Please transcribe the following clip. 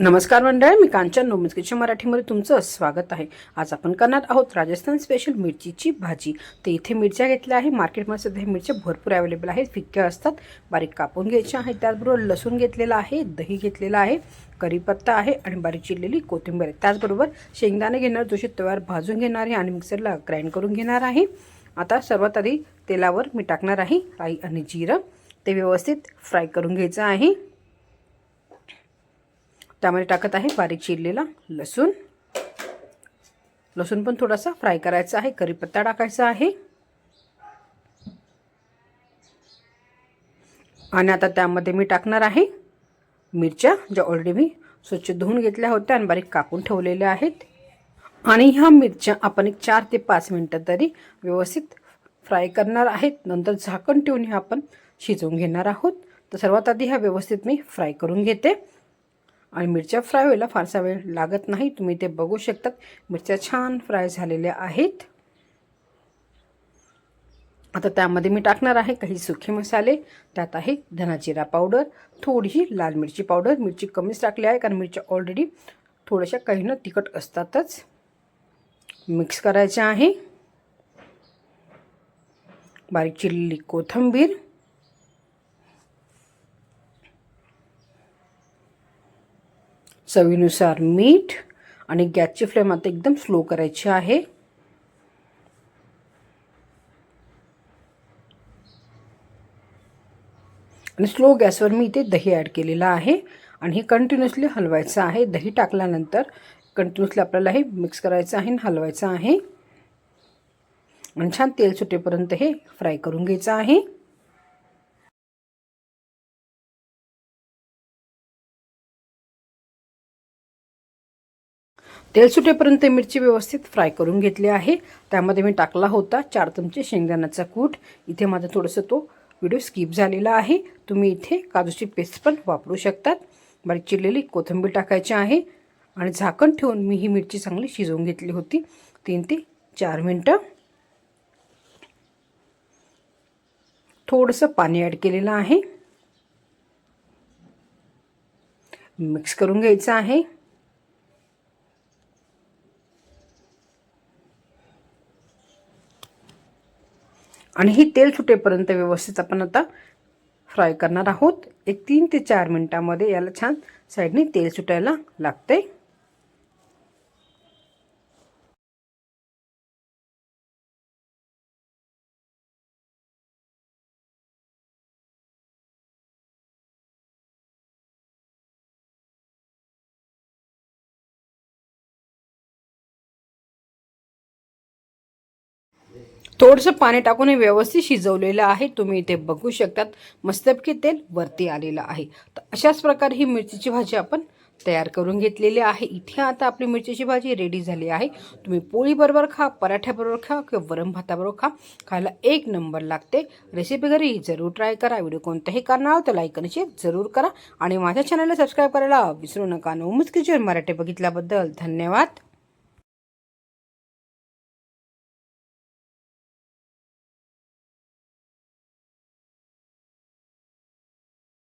नमस्कार मंडळ मी कांचन नोमिस्कीच्या किचन मराठीमध्ये तुमचं स्वागत आहे. आज आपण करणार आहोत राजस्थान स्पेशल मिरचीची भाजी. ते इथे मिरच्या घेतल्या आहे मार्केटमध्ये सध्या हे मिरच्या भरपूर अवेलेबल आहेत फिक्क्या असतात बारीक कापून घ्यायच्या आहेत त्याचबरोबर लसूण घेतलेला आहे दही घेतलेला आहे कढीपत्ता आहे आणि बारीक चिरलेली कोथिंबीर आहे. त्याचबरोबर शेंगदाणे घेणार जोशी तव्यावर भाजून घेणार आहे आणि मिक्सरला ग्राइंड करून घेणार आहे. आता सर्वात आधी तेलावर मी टाकणार आहे राई आणि जिरं. ते व्यवस्थित फ्राय करून घ्यायचं आहे. त्यामध्ये टाकत आहे बारीक चिरलेला लसूण. लसूण पण थोडासा फ्राय करायचा आहे. करीपत्ता टाकायचा आहे. आणि आता त्यामध्ये मी टाकणार आहे मिरच्या ज्या ऑलरेडी मी स्वच्छ धुवून घेतल्या होत्या आणि बारीक कापून ठेवलेल्या आहेत. आणि ह्या मिरच्या आपण एक चार ते पाच मिनटं तरी व्यवस्थित फ्राय करणार आहेत. नंतर झाकण ठेवून ह्या आपण शिजवून घेणार आहोत. तर सर्वात आधी ह्या व्यवस्थित मी फ्राय करून घेते. आणि मिरच्या फ्राय व्हायला फारसा वेळ लागत नाही. तुम्ही ते बघू शकतात. मिरच्या छान फ्राय झालेल्या आहेत. आता त्यामध्ये मी टाकणार आहे काही सुखे मसाले. त्यात आहे धनाजिरा पावडर थोडीशी लाल मिरची पावडर. मिरची कमीच टाकली आहे कारण मिरच्या ऑलरेडी थोड्याशा काही ना तिखट असतातच. मिक्स करायचे आहे. बारीक चिरलेली कोथिंबीर. चवीनुसार मीठ आणि गॅसची फ्लेम आता एकदम स्लो करायची आहे. आणि स्लो गॅसवर मी इथे दही ॲड केलेलं आहे. आणि हे कंटिन्युअसली हलवायचं आहे. दही टाकल्यानंतर कंटिन्युअसली आपल्याला हे मिक्स करायचं आहे आणि हलवायचं आहे. आणि छान तेल सुटेपर्यंत हे फ्राय करून घ्यायचं आहे. तेल सुटेपर्यंत मिरची व्यवस्थित फ्राय करून घेतली आहे. त्यामध्ये मी टाकला होता चार चमचे शेंगदाण्याचा कूट. इथे माझं थोडंसं तो व्हिडिओ स्किप झालेला आहे. तुम्ही इथे काजूची पेस्ट पण वापरू शकतात. बारीक चिरलेली कोथिंबीर टाकायची आहे आणि झाकण ठेवून मी ही मिरची चांगली शिजवून घेतली होती. तीन ते चार मिनटं. थोडंसं पाणी ॲड केलेलं आहे. मिक्स करून घ्यायचं आहे. आणि ही तेल सुटेपर्यंत व्यवस्थित आपण आता फ्राय करणार आहोत. एक तीन ते चार मिनटामध्ये याला छान साईडने तेल सुटायला लागते थोडंसं पाणी टाकून हे व्यवस्थित शिजवलेलं आहे. तुम्ही इथे बघू शकतात मस्तपैकी तेल वरती आलेलं आहे. तर अशाच प्रकारे ही मिरचीची भाजी आपण तयार करून घेतलेली आहे. इथे आता आपली मिरचीची भाजी रेडी झाली आहे. तुम्ही पोळीबरोबर खा पराठ्याबरोबर खा किंवा वरम भाताबरोबर खा. खायला एक नंबर लागते. रेसिपी घरी जरूर ट्राय करा. व्हिडिओ कोणत्याही कारणावर तर लाईक आणि शेअर जरूर करा. आणि माझ्या चॅनलला सबस्क्राईब करायला विसरू नका. नऊ किचन मराठी बघितल्याबद्दल धन्यवाद.